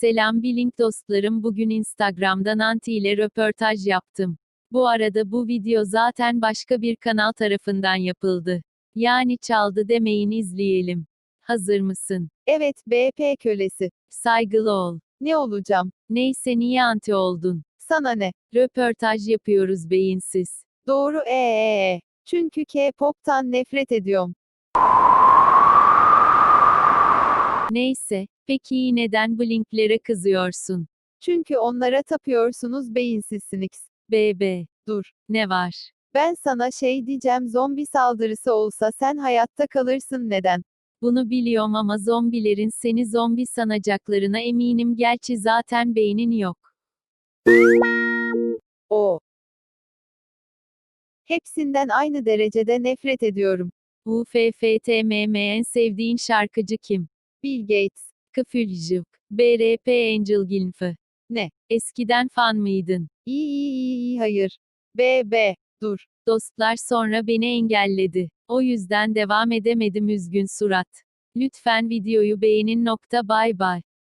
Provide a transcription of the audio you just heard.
Selam Blink dostlarım bugün Instagram'dan Anti ile röportaj yaptım. Bu arada bu video zaten başka bir kanal tarafından yapıldı. Yani çaldı demeyin izleyelim. Hazır mısın? Evet, BP kölesi. Saygılı ol. Ne olacağım? Neyse niye anti oldun? Sana ne? Röportaj yapıyoruz beyinsiz. Doğru ee. Çünkü K-pop'tan nefret ediyorum. Neyse, peki neden Blink'lere kızıyorsun? Çünkü onlara tapıyorsunuz beyinsizsiniz. BB. Dur. Ne var? Ben sana şey diyeceğim zombi saldırısı olsa sen hayatta kalırsın neden? Bunu biliyorum ama zombilerin seni zombi sanacaklarına eminim gerçi zaten beynin yok. O. Hepsinden aynı derecede nefret ediyorum. UFFTMM en sevdiğin şarkıcı kim? Bill Gates. Kıfülcük. BRP Angel Gilf'ı. Ne? Eskiden fan mıydın? İyi iyi iyi iyi hayır. BB. Dur. Dostlar sonra beni engelledi. O yüzden devam edemedim üzgün surat. Lütfen videoyu beğenin nokta bay bay.